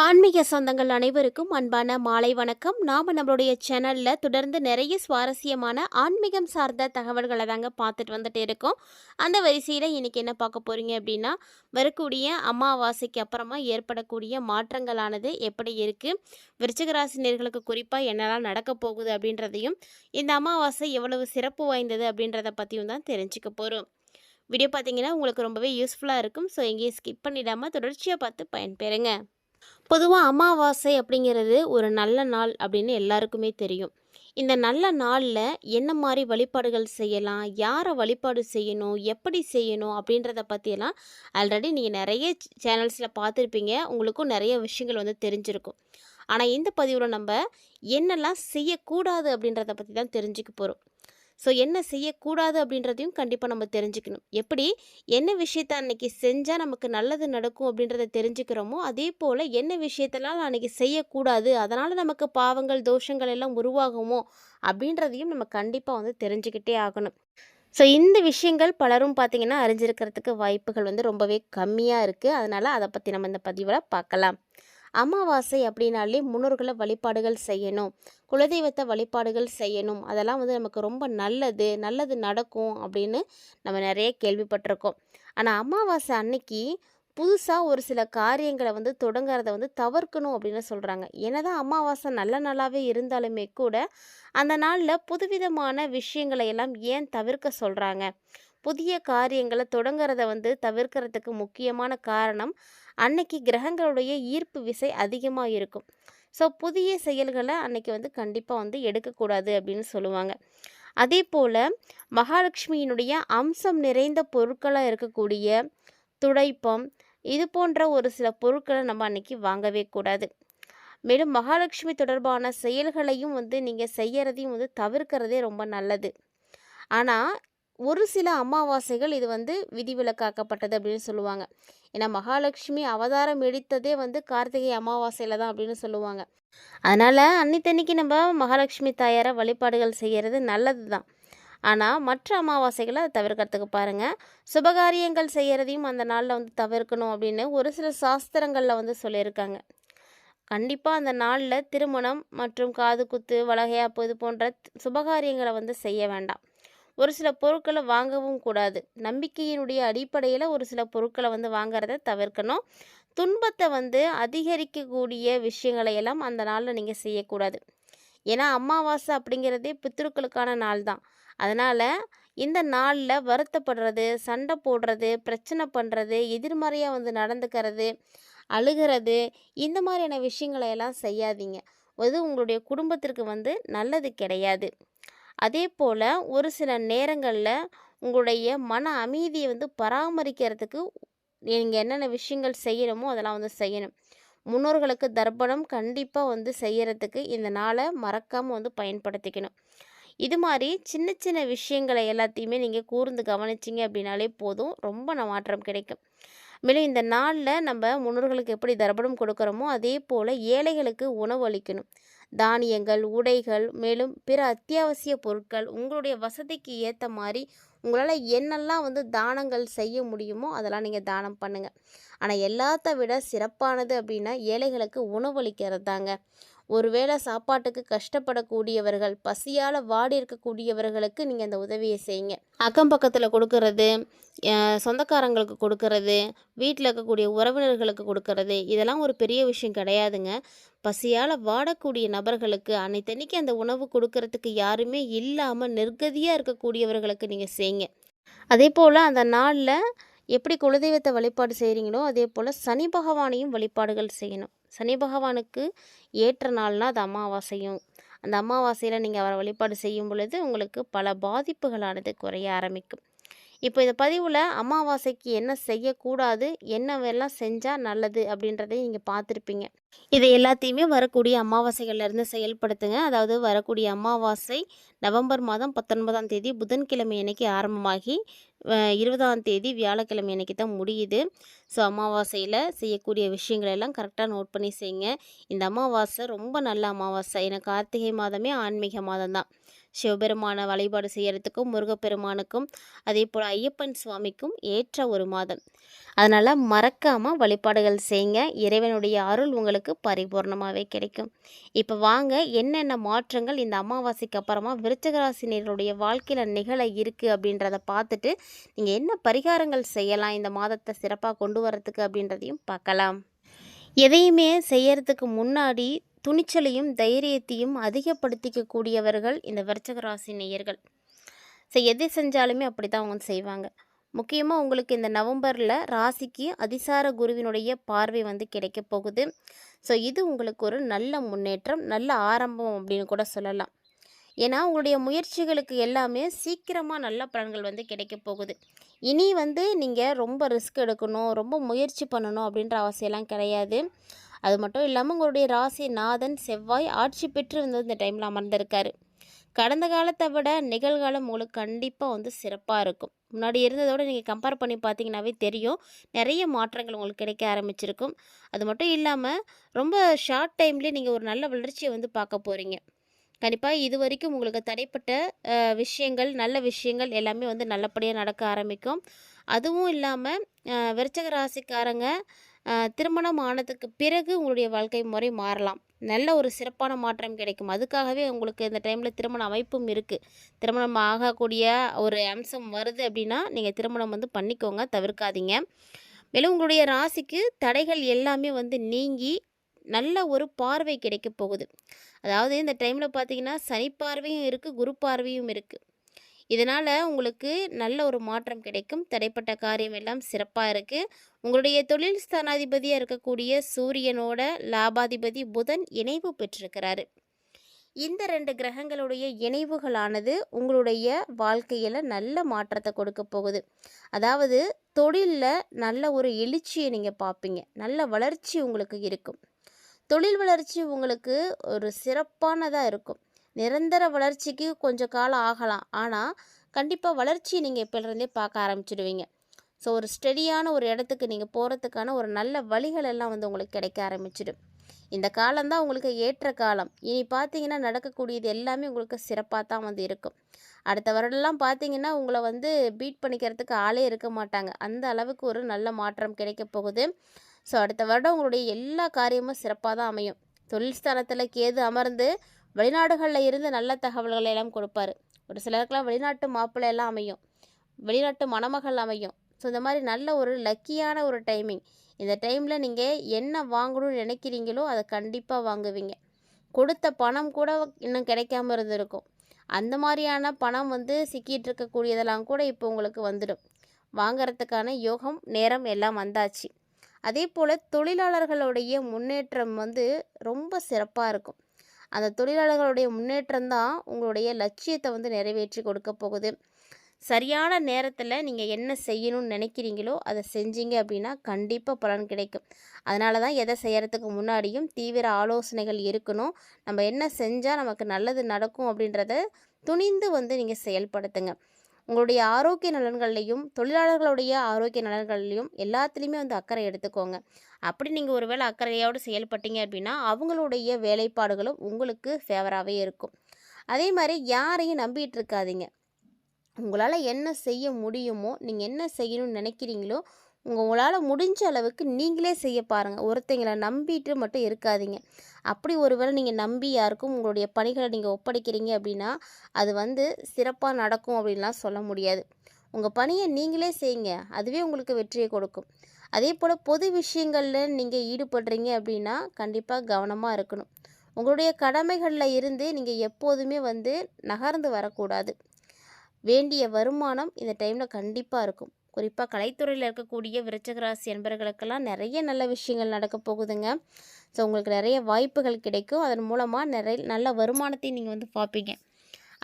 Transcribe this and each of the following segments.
ஆன்மீக சொந்தங்கள் அனைவருக்கும் அன்பான மாலை வணக்கம். நாம் நம்மளுடைய சேனலில் தொடர்ந்து நிறைய சுவாரஸ்யமான ஆன்மீகம் சார்ந்த தகவல்களை தாங்க பார்த்துட்டு வந்துட்டு இருக்கோம். அந்த வரிசையில் இன்றைக்கி என்ன பார்க்க போகிறீங்க அப்படின்னா வரக்கூடிய அமாவாசைக்கு அப்புறமா ஏற்படக்கூடிய மாற்றங்களானது எப்படி இருக்குது விருச்சிகராசினியர்களுக்கு குறிப்பாக என்னெல்லாம் நடக்க போகுது அப்படின்றதையும் இந்த அமாவாசை எவ்வளவு சிறப்பு வாய்ந்தது அப்படின்றத பற்றியும் தான் தெரிஞ்சுக்க போகிறோம் வீடியோ பார்த்தீங்கன்னா உங்களுக்கு ரொம்பவே யூஸ்ஃபுல்லாக இருக்கும். ஸோ எங்கேயும் ஸ்கிப் பண்ணிடாமல் தொடர்ச்சியாக பார்த்து பயன்பெறுங்க. பொதுவாக அமாவாசை அப்படிங்கிறது ஒரு நல்ல நாள் அப்படின்னு எல்லாருக்குமே தெரியும். இந்த நல்ல நாளில் என்ன மாதிரி வழிபாடுகள் செய்யலாம்? யாரை வழிபாடு செய்யணும்? எப்படி செய்யணும்? அப்படின்றத பற்றியெல்லாம் ஆல்ரெடி நீங்கள் நிறைய சேனல்ஸில் பார்த்துருப்பீங்க. உங்களுக்கும் நிறைய விஷயங்கள் வந்து தெரிஞ்சிருக்கும். ஆனால் இந்த பதிவில் நம்ம என்னெல்லாம் செய்யக்கூடாது அப்படின்றத பற்றி தான் தெரிஞ்சுக்க போகிறோம் ஸோ என்ன செய்யக்கூடாது அப்படின்றதையும் கண்டிப்பாக நம்ம தெரிஞ்சுக்கணும். எப்படி? என்ன விஷயத்த அன்னைக்கு செஞ்சால் நமக்கு நல்லது நடக்கும் அப்படின்றத தெரிஞ்சுக்கிறோமோ அதே போல் என்ன விஷயத்தெல்லாம் அன்னைக்கு செய்யக்கூடாது அதனால் நமக்கு பாவங்கள் தோஷங்கள் எல்லாம் உருவாகுமோ அப்படின்றதையும் நம்ம கண்டிப்பாக வந்து தெரிஞ்சுக்கிட்டே ஆகணும். ஸோ இந்த விஷயங்கள் பலரும் பார்த்திங்கன்னா அறிஞ்சிருக்கிறதுக்கு வாய்ப்புகள் வந்து ரொம்பவே கம்மியாக இருக்குது அதனால் அதை பற்றி நம்ம இந்த பதிவில் பார்க்கலாம். அமாவாசை அப்படின்னாலே முன்னோர்களை வழிபாடுகள் செய்யணும். குலதெய்வத்தை வழிபாடுகள் செய்யணும். அதெல்லாம் வந்து நமக்கு ரொம்ப நல்லது நல்லது நடக்கும் அப்படின்னு நம்ம நிறைய கேள்விப்பட்டிருக்கோம். ஆனால் அமாவாசை அன்னைக்கு புதுசாக ஒரு சில காரியங்களை வந்து தொடங்குறத வந்து தவிர்க்கணும் அப்படின்னு சொல்கிறாங்க என்னதான் அமாவாசை நல்ல நாளாகவே இருந்தாலுமே கூட அந்த நாளில் புதுவிதமான விஷயங்களை எல்லாம் ஏன் தவிர்க்க சொல்கிறாங்க புதிய காரியங்களை தொடங்குறத வந்து தவிர்க்கிறதுக்கு முக்கியமான காரணம் அன்னைக்கு கிரகங்களுடைய ஈர்ப்பு விசை அதிகமாக இருக்கும். ஸோ புதிய செயல்களை அன்னைக்கு வந்து கண்டிப்பாக வந்து எடுக்கக்கூடாது அப்படின்னு சொல்லுவாங்க. அதே போல் மகாலட்சுமியினுடைய அம்சம் நிறைந்த பொருட்களாக இருக்கக்கூடிய துடைப்பம் இது போன்ற ஒரு சில பொருட்களை நம்ம அன்னைக்கு வாங்கவே கூடாது. மேலும் மகாலட்சுமி தொடர்பான செயல்களையும் வந்து நீங்கள் செய்யறதையும் வந்து தவிர்க்கிறதே ரொம்ப நல்லது. ஆனால் ஒரு சில அமாவாசைகள் இது வந்து விதிவிலக்காக்கப்பட்டது அப்படின்னு சொல்லுவாங்க. ஏன்னா மகாலட்சுமி அவதாரம் எடுத்ததே வந்து கார்த்திகை அமாவாசையில் தான் அப்படின்னு சொல்லுவாங்க. அதனால் அன்னித்தன்னைக்கு நம்ம மகாலட்சுமி தாயாரை வழிபாடுகள் செய்கிறது நல்லது தான் ஆனால் மற்ற அமாவாசைகளை அதை தவிர்க்கிறதுக்கு பாருங்கள் சுபகாரியங்கள் செய்கிறதையும் அந்த நாளில் வந்து தவிர்க்கணும் அப்படின்னு ஒரு சில சாஸ்திரங்களில் வந்து சொல்லியிருக்காங்க. கண்டிப்பாக அந்த நாளில் திருமணம் மற்றும் காது குத்து வளகையாப்பு இது போன்ற சுபகாரியங்களை வந்து செய்ய வேண்டாம். ஒரு சில பொருட்களை வாங்கவும் கூடாது. நம்பிக்கையினுடைய அடிப்படையில் ஒரு சில பொருட்களை வந்து வாங்கிறத தவிர்க்கணும். துன்பத்தை வந்து அதிகரிக்கக்கூடிய விஷயங்களை எல்லாம் அந்த நாளில் நீங்கள் செய்யக்கூடாது. ஏன்னா அமாவாசை அப்படிங்கிறதே பித்ருக்களுக்கான நாள் தான். அதனால் இந்த நாளில் வருத்தப்படுறது சண்டை போடுறது பிரச்சனை பண்ணுறது எதிர்மறையாக வந்து நடந்துக்கிறது அழுகிறது இந்த மாதிரியான விஷயங்களை எல்லாம் செய்யாதீங்க. அது உங்களுடைய குடும்பத்திற்கு வந்து நல்லது கிடையாது. அதே போல் ஒரு சில நேரங்களில் உங்களுடைய மன அமைதியை வந்து பராமரிக்கிறதுக்கு நீங்கள் என்னென்ன விஷயங்கள் செய்யணுமோ அதெல்லாம் வந்து செய்யணும். முன்னோர்களுக்கு தர்ப்பணம் கண்டிப்பாக வந்து செய்கிறதுக்கு இந்த நாளை மறக்காமல் வந்து பயன்படுத்திக்கணும். இது மாதிரி சின்ன சின்ன விஷயங்களை எல்லாத்தையுமே நீங்கள் கூர்ந்து கவனிச்சிங்க அப்படின்னாலே போதும். ரொம்ப மாற்றம் கிடைக்கும். மேலும் இந்த நாளில் நம்ம முன்னோர்களுக்கு எப்படி தரப்படம் கொடுக்குறோமோ அதே போல் ஏழைகளுக்கு உணவு அளிக்கணும். தானியங்கள் உடைகள் மேலும் பிற அத்தியாவசிய பொருட்கள் உங்களுடைய வசதிக்கு ஏற்ற மாதிரி உங்களால் என்னெல்லாம் வந்து தானங்கள் செய்ய முடியுமோ அதெல்லாம் நீங்கள் தானம் பண்ணுங்கள் ஆனால் எல்லாத்த விட சிறப்பானது அப்படின்னா ஏழைகளுக்கு உணவளிக்கிறது தாங்க ஒருவேளை சாப்பாட்டுக்கு கஷ்டப்படக்கூடியவர்கள் பசியால் வாடி இருக்கக்கூடியவர்களுக்கு நீங்கள் அந்த உதவியை செய்யுங்க. அக்கம் பக்கத்தில் கொடுக்கறது சொந்தக்காரங்களுக்கு கொடுக்கறது வீட்டில் இருக்கக்கூடிய உறவினர்களுக்கு கொடுக்கறது இதெல்லாம் ஒரு பெரிய விஷயம் கிடையாதுங்க. பசியால் வாடக்கூடிய நபர்களுக்கு அன்னைத்தன்னைக்கு அந்த உணவு கொடுக்கறதுக்கு யாருமே இல்லாமல் நிர்கதியாக இருக்கக்கூடியவர்களுக்கு நீங்கள் செய்யுங்க. அதே போல் அந்த நாளில் எப்படி குலதெய்வத்தை வழிபாடு செய்கிறீங்களோ அதே போல் சனி பகவானையும் வழிபாடுகள் செய்யணும். சனி பகவானுக்கு ஏற்ற நாள்னால் அது அமாவாசையும். அந்த அமாவாசையில் நீங்கள் அவரை வழிபாடு செய்யும் பொழுது உங்களுக்கு பல பாதிப்புகளானது குறைய ஆரம்பிக்கும். இப்போ இந்த பதிவில் அமாவாசைக்கு என்ன செய்யக்கூடாது என்னவெல்லாம் செஞ்சால் நல்லது அப்படின்றதையும் நீங்கள் பார்த்துருப்பீங்க. இதை எல்லாத்தையுமே வரக்கூடிய அமாவாசைகள்லேருந்து செயல்படுத்துங்க. அதாவது வரக்கூடிய அமாவாசை நவம்பர் மாதம் பத்தொன்பதாம் தேதி புதன்கிழமை அன்னைக்கு ஆரம்பமாகி இருபதாம் தேதி வியாழக்கிழமை அன்னைக்கு தான் முடியுது. ஸோ அமாவாசையில் செய்யக்கூடிய விஷயங்கள் எல்லாம் கரெக்டாக நோட் பண்ணி செய்யுங்க. இந்த அமாவாசை ரொம்ப நல்ல அமாவாசை. ஏன்னா கார்த்திகை மாதமே ஆன்மீக மாதம் தான். சிவபெருமான வழிபாடு செய்கிறதுக்கும் முருகப்பெருமானுக்கும் அதே போல் ஐயப்பன் சுவாமிக்கும் ஏற்ற ஒரு மாதம். அதனால் மறக்காமல் வழிபாடுகள் செய்யுங்க இறைவனுடைய அருள் உங்களுக்கு பரிபூர்ணமாகவே கிடைக்கும். இப்போ வாங்க என்னென்ன மாற்றங்கள் இந்த அமாவாசைக்கு அப்புறமா விருச்சகராசினியர்களுடைய வாழ்க்கையில் நிகழ இருக்குது அப்படின்றத பார்த்துட்டு நீங்கள் என்ன பரிகாரங்கள் செய்யலாம் இந்த மாதத்தை சிறப்பாக கொண்டு வரத்துக்கு அப்படின்றதையும் பார்க்கலாம். எதையுமே செய்யறதுக்கு முன்னாடி துணிச்சலையும் தைரியத்தையும் அதிகப்படுத்திக்கக்கூடியவர்கள் இந்த விருச்சிக ராசி நேயர்கள். ஸோ எது செஞ்சாலுமே அப்படி தான் அவங்க செய்வாங்க. முக்கியமாக உங்களுக்கு இந்த நவம்பரில் ராசிக்கு அதிசார குருவினுடைய பார்வை வந்து கிடைக்க போகுது. ஸோ இது உங்களுக்கு ஒரு நல்ல முன்னேற்றம் நல்ல ஆரம்பம் அப்படின்னு கூட சொல்லலாம். ஏன்னா உங்களுடைய முயற்சிகளுக்கு எல்லாமே சீக்கிரமாக நல்ல பலன்கள் வந்து கிடைக்க போகுது. இனி வந்து நீங்கள் ரொம்ப ரிஸ்க் எடுக்கணும் ரொம்ப முயற்சி பண்ணணும் அப்படின்ற அவசியம்லாம் கிடையாது. அது மட்டும் இல்லாமல் உங்களுடைய ராசி நாதன் செவ்வாய் ஆட்சி பெற்று வந்து இந்த டைமில் அமர்ந்திருக்காரு. கடந்த காலத்தை விட நிகழ்காலம் உங்களுக்கு கண்டிப்பாக வந்து சிறப்பாக இருக்கும். முன்னாடி இருந்ததோட நீங்கள் கம்பேர் பண்ணி பார்த்தீங்கன்னாவே தெரியும். நிறைய மாற்றங்கள் உங்களுக்கு கிடைக்க ஆரம்பிச்சிருக்கும். அது மட்டும் இல்லாமல் ரொம்ப ஷார்ட் டைம்லேயே நீங்கள் ஒரு நல்ல வளர்ச்சியை வந்து பார்க்க போகிறீங்க கண்டிப்பாக இது வரைக்கும் உங்களுக்கு தடைப்பட்ட விஷயங்கள் நல்ல விஷயங்கள் எல்லாமே வந்து நல்லபடியாக நடக்க ஆரம்பிக்கும். அதுவும் இல்லாமல் விருச்சக ராசிக்காரங்க திருமணம் ஆனதுக்கு பிறகு உங்களுடைய வாழ்க்கை முறை மாறலாம். நல்ல ஒரு சிறப்பான மாற்றம் கிடைக்கும். அதுக்காகவே உங்களுக்கு இந்த டைமில் திருமண அமைப்பும் இருக்குது திருமணம் ஆகக்கூடிய ஒரு அம்சம் வருது அப்படின்னா நீங்கள் திருமணம் வந்து பண்ணிக்கோங்க தவிர்க்காதீங்க. மேலும் உங்களுடைய ராசிக்கு தடைகள் எல்லாமே வந்து நீங்கி நல்ல ஒரு பார்வை கிடைக்க போகுது. அதாவது இந்த டைமில் பார்த்தீங்கன்னா சனி பார்வையும் இருக்குது குரு பார்வையும் இருக்குது இதனால் உங்களுக்கு நல்ல ஒரு மாற்றம் கிடைக்கும். தடைப்பட்ட காரியம் எல்லாம் சிறப்பாக இருக்குது உங்களுடைய தொழில் ஸ்தானாதிபதியாக இருக்கக்கூடிய சூரியனோட லாபாதிபதி புதன் இணைவு பெற்றிருக்கிறாரு. இந்த ரெண்டு கிரகங்களுடைய இணைவுகளானது உங்களுடைய வாழ்க்கையில் நல்ல மாற்றத்தை கொடுக்க போகுது. அதாவது தொழிலில் நல்ல ஒரு எழுச்சியை நீங்கள் பார்ப்பீங்க நல்ல வளர்ச்சி உங்களுக்கு இருக்கும். தொழில் வளர்ச்சி உங்களுக்கு ஒரு சிறப்பானதாக இருக்கும். நிரந்தர வளர்ச்சிக்கு கொஞ்சம் காலம் ஆகலாம். ஆனால் கண்டிப்பாக வளர்ச்சியை நீங்கள் இப்போலேருந்தே பார்க்க ஆரம்பிச்சிடுவீங்க. ஸோ ஒரு ஸ்டெடியான ஒரு இடத்துக்கு நீங்கள் போகிறதுக்கான ஒரு நல்ல வழிகள் எல்லாம் வந்து உங்களுக்கு கிடைக்க ஆரம்பிச்சிடும். இந்த காலம்தான் உங்களுக்கு ஏற்ற காலம். இனி பார்த்தீங்கன்னா நடக்கக்கூடியது எல்லாமே உங்களுக்கு சிறப்பாக தான் வந்து இருக்கும். அடுத்த வருடம்லாம் பார்த்தீங்கன்னா உங்களை வந்து பீட் பண்ணிக்கிறதுக்கு ஆளே இருக்க மாட்டாங்க. அந்த அளவுக்கு ஒரு நல்ல மாற்றம் கிடைக்க போகுது. ஸோ அடுத்த வருடம் உங்களுடைய எல்லா காரியமும் சிறப்பாக தான் அமையும். தொழில் ஸ்தானத்தில் கேது அமர்ந்து வெளிநாடுகளில் இருந்து நல்ல தகவல்களை எல்லாம் கொடுப்பாரு. ஒரு சிலருக்குலாம் வெளிநாட்டு மாப்பிள்ளை எல்லாம் அமையும். வெளிநாட்டு மணமகள் அமையும். ஸோ இந்த மாதிரி நல்ல ஒரு லக்கியான ஒரு டைமிங் இந்த டைமில் நீங்கள் என்ன வாங்கணும்னு நினைக்கிறீங்களோ அதை கண்டிப்பாக வாங்குவீங்க. கொடுத்த பணம் கூட இன்னும் கிடைக்காம இருந்திருக்கும். அந்த மாதிரியான பணம் வந்து சிக்கிட்டு இருக்கக்கூடியதெல்லாம் கூட இப்போ உங்களுக்கு வந்துடும். வாங்கிறதுக்கான யோகம் நேரம் எல்லாம் வந்தாச்சு. அதே போல் தொழிலாளர்களுடைய முன்னேற்றம் வந்து ரொம்ப சிறப்பாக இருக்கும். அந்த தொழிலாளர்களுடைய முன்னேற்றம் தான் உங்களுடைய லட்சியத்தை வந்து நிறைவேற்றி கொடுக்க போகுது. சரியான நேரத்தில் நீங்கள் என்ன செய்யணும்னு நினைக்கிறீங்களோ அதை செஞ்சீங்க அப்படின்னா கண்டிப்பாக பலன் கிடைக்கும். அதனால தான் எதை செய்கிறதுக்கு முன்னாடியும் தீவிர ஆலோசனைகள் இருக்கணும். நம்ம என்ன செஞ்சால் நமக்கு நல்லது நடக்கும் அப்படின்றத துணிந்து வந்து நீங்கள் செயல்படுத்துங்க. உங்களுடைய ஆரோக்கிய நலன்கள்லையும் தொழிலாளர்களுடைய ஆரோக்கிய நலன்கள்லையும் எல்லாத்துலேயுமே வந்து அக்கறை எடுத்துக்கோங்க. அப்படி நீங்கள் ஒரு வேளை அக்கறையோடு செயல்பட்டீங்க அப்படின்னா அவங்களுடைய வேலைப்பாடுகளும் உங்களுக்கு ஃபேவராகவே இருக்கும். அதே மாதிரி யாரையும் நம்பிகிட்டு இருக்காதீங்க. உங்களால் என்ன செய்ய முடியுமோ நீங்கள் என்ன செய்யணும்னு நினைக்கிறீங்களோ உங்களால் முடிஞ்ச அளவுக்கு நீங்களே செய்ய பாருங்கள் ஒருத்தங்களை நம்பிட்டு மட்டும் இருக்காதீங்க. அப்படி ஒருவேளை நீங்கள் நம்பி யாருக்கும் உங்களுடைய பணிகளை நீங்கள் ஒப்படைக்கிறீங்க அப்படின்னா அது வந்து சிறப்பாக நடக்கும் அப்படின்லாம் சொல்ல முடியாது. உங்கள் பணியை நீங்களே செய்யுங்க. அதுவே உங்களுக்கு வெற்றியை கொடுக்கும். அதே போல் பொது விஷயங்களில் நீங்கள் ஈடுபடுறீங்க அப்படின்னா கண்டிப்பாக கவனமாக இருக்கணும். உங்களுடைய கடமைகளில் இருந்து நீங்கள் எப்போதுமே வந்து நகர்ந்து வரக்கூடாது. வேண்டிய வருமானம் இந்த டைமில் கண்டிப்பாக இருக்கும். குறிப்பாக கலைத்துறையில் இருக்கக்கூடிய விருச்சகராசி என்பர்களுக்கெல்லாம் என்பவர்களுக்கெல்லாம் நிறைய நல்ல விஷயங்கள் நடக்க போகுதுங்க. ஸோ உங்களுக்கு நிறைய வாய்ப்புகள் கிடைக்கும். அதன் மூலமாக நிறைய நல்ல வருமானத்தை நீங்கள் வந்து பார்ப்பீங்க.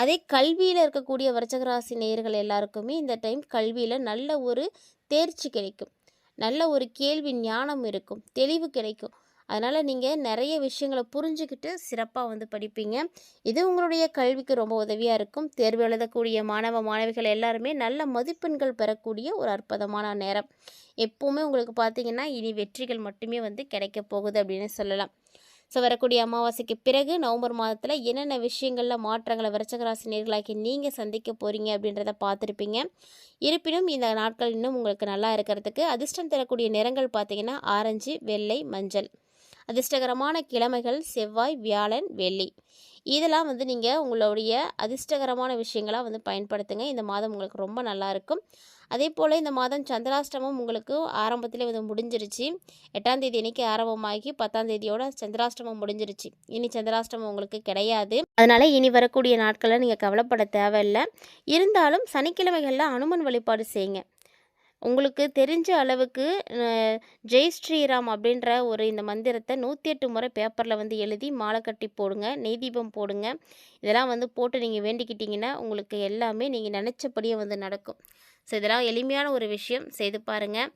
அதே கல்வியில் இருக்கக்கூடிய விருச்சகராசி நேயர்கள் எல்லாருக்குமே இந்த டைம் கல்வியில் நல்ல ஒரு தேர்ச்சி கிடைக்கும். நல்ல ஒரு கேள்வி ஞானம் இருக்கும். தெளிவு கிடைக்கும். அதனால் நீங்கள் நிறைய விஷயங்களை புரிஞ்சுக்கிட்டு சிறப்பாக வந்து படிப்பீங்க. இது உங்களுடைய கல்விக்கு ரொம்ப உதவியாக இருக்கும். தேர்வு எழுதக்கூடிய மாணவ மாணவிகள் எல்லாருமே நல்ல மதிப்பெண்கள் பெறக்கூடிய ஒரு அற்புதமான நேரம். எப்போவுமே உங்களுக்கு பார்த்தீங்கன்னா இனி வெற்றிகள் மட்டுமே வந்து கிடைக்க போகுது அப்படின்னு சொல்லலாம். ஸோ வரக்கூடிய அமாவாசைக்கு பிறகு நவம்பர் மாதத்தில் என்னென்ன விஷயங்களில் மாற்றங்களை விரச்சகராசி நேர்களாக்கி நீங்கள் சந்திக்க போகிறீங்க அப்படின்றத பார்த்துருப்பீங்க இருப்பினும் இந்த நாட்கள் இன்னும் உங்களுக்கு நல்லா இருக்கிறதுக்கு அதிர்ஷ்டம் தரக்கூடிய நிறங்கள் பார்த்தீங்கன்னா ஆரஞ்சு வெள்ளை மஞ்சள். அதிர்ஷ்டகரமான கிழமைகள் செவ்வாய் வியாழன் வெள்ளி. இதெல்லாம் வந்து நீங்கள் உங்களுடைய அதிர்ஷ்டகரமான விஷயங்களாக வந்து பயன்படுத்துங்க. இந்த மாதம் உங்களுக்கு ரொம்ப நல்லா இருக்கும். அதே போல் இந்த மாதம் சந்திராஷ்டமம் உங்களுக்கு ஆரம்பத்தில் வந்து முடிஞ்சிருச்சு. எட்டாம் தேதி அன்னைக்கு ஆரம்பமாகி பத்தாம் தேதியோட சந்திராஷ்டமம் முடிஞ்சிருச்சு. இனி சந்திராஷ்டமம் உங்களுக்கு கிடையாது. அதனால் இனி வரக்கூடிய நாட்களில் நீங்கள் கவலைப்பட தேவையில்லை. இருந்தாலும் சனிக்கிழமைகளில் அனுமன் வழிபாடு செய்யுங்க. உங்களுக்கு தெரிஞ்ச அளவுக்கு ஜெய் ஸ்ரீராம் அப்படின்ற ஒரு இந்த மந்திரத்தை நூற்றி எட்டு முறை பேப்பரில் வந்து எழுதி மாலை கட்டி போடுங்க நெய்தீபம் போடுங்க. இதெல்லாம் வந்து போட்டு நீங்கள் வேண்டிக்கிட்டிங்கன்னா உங்களுக்கு எல்லாமே நீங்கள் நினச்சபடியே வந்து நடக்கும். ஸோ இதெல்லாம் எளிமையான ஒரு விஷயம். செய்து பாருங்கள்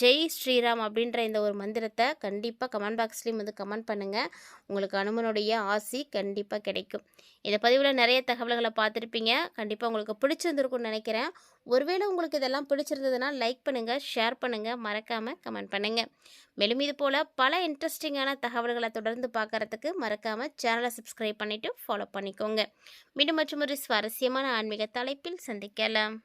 ஜெய் ஸ்ரீராம் அப்படின்ற இந்த ஒரு மந்திரத்தை கண்டிப்பாக கமெண்ட் பாக்ஸ்லேயும் வந்து கமெண்ட் பண்ணுங்கள் உங்களுக்கு அனுமனுடைய ஆசி கண்டிப்பாக கிடைக்கும். இந்த பதிவில் நிறைய தகவல்களை பார்த்துருப்பீங்க. கண்டிப்பாக உங்களுக்கு பிடிச்சிருந்துருக்கும்னு நினைக்கிறேன். ஒருவேளை உங்களுக்கு இதெல்லாம் பிடிச்சிருந்ததுன்னா லைக் பண்ணுங்கள் ஷேர் பண்ணுங்கள் மறக்காமல் கமெண்ட் பண்ணுங்கள் மேலும் இது போல் பல இன்ட்ரெஸ்டிங்கான தகவல்களை தொடர்ந்து பார்க்கறதுக்கு மறக்காமல் சேனலை சப்ஸ்கிரைப் பண்ணிவிட்டு ஃபாலோ பண்ணிக்கோங்க. மீண்டும் மற்றும் ஒரு சுவாரஸ்யமான ஆன்மீக தலைப்பில் சந்திக்கலாம்.